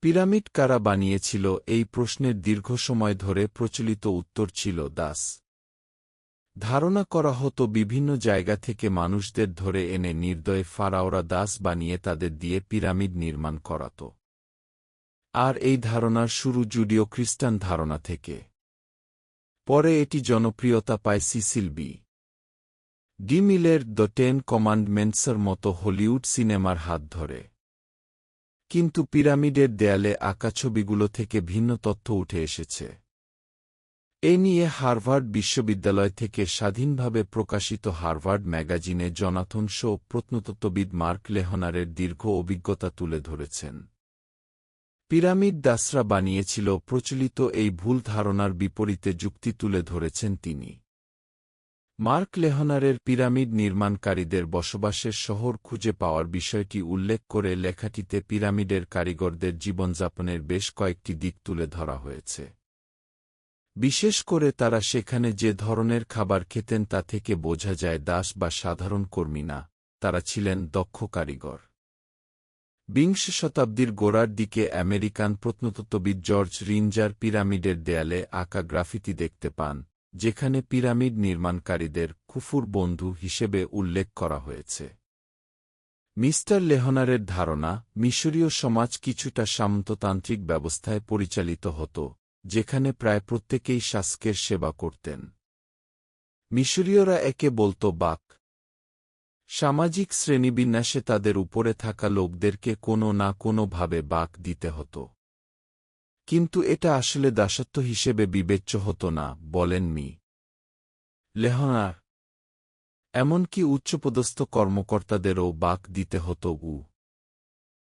Pyramid কারা বানিয়েছিল এই প্রশ্নের দীর্ঘ সময় ধরে প্রচলিত উত্তর ছিল দাস। ধারণা করা হতো বিভিন্ন জায়গা থেকে মানুষদের ধরে এনে নির্দয় ফারাওরা দাস বানিয়ে তাদের দিয়ে পিরামিড নির্মাণ করাত। আর এই ধারণার শুরু জুডিও খ্রিস্টান ধারণা থেকে। পরে এটি জনপ্রিয়তা পায় সিসিল বি। ডিমিলের দ্য টেন কমান্ডমেন্টসের মতো হলিউড সিনেমার হাত ধরে। কিন্তু পিরামিডের দেয়ালে আঁকা ছবিগুলো থেকে ভিন্ন তথ্য উঠে এসেছে। এ নিয়ে হার্ভার্ড বিশ্ববিদ্যালয় থেকে স্বাধীনভাবে প্রকাশিত হার্ভার্ড ম্যাগাজিনে জনাথন শো প্রত্নতত্ত্ববিদ মার্ক লেহনারের দীর্ঘ অভিজ্ঞতা তুলে ধরেছেন। পিরামিড দাসরা বানিয়েছিল প্রচলিত এই ভুল ধারণার বিপরীতে যুক্তি তুলে ধরেছেন তিনি। মার্ক লেহনারের পিরামিড নির্মাণকারীদের বসবাসের শহর খুঁজে পাওয়ার বিষয়টি উল্লেখ করে লেখাটিতে পিরামিডের কারিগরদের জীবনযাপনের বেশ কয়েকটি দিক তুলে ধরা হয়েছে। বিশেষ করে তারা সেখানে যে ধরনের খাবার খেতেন তা থেকে বোঝা যায় দাস বা সাধারণ কর্মী না, তারা ছিলেন দক্ষ কারিগর। বিংশ শতাব্দীর গোড়ার দিকে আমেরিকান প্রত্নতত্ত্ববিদ জর্জ রিঞ্জার পিরামিডের দেয়ালে আঁকা গ্রাফিতি দেখতে পান। যেখানে পিরামিড নির্মাণকারীদের কুফুর বন্ধু হিসেবে উল্লেখ করা হয়েছে। মিস্টার লেহনারের ধারণা, মিশরীয় সমাজ কিছুটা সামন্ততান্ত্রিক ব্যবস্থায় পরিচালিত হতো, যেখানে প্রায় প্রত্যেকেই শাসকের সেবা করতেন। মিশরীয়রা একে বলত বাক। সামাজিক শ্রেণীবিন্যাসে তাদের উপরে থাকা লোকদেরকে কোনো না কোনোভাবে বাক দিতে হতো। কিন্তু এটা আসলে দাসত্ব হিসেবে বিবেচ্য হতো না, বলেন মি। লেহনার, এমনকি উচ্চপদস্থ কর্মকর্তাদেরও বাক দিতে হতো উ।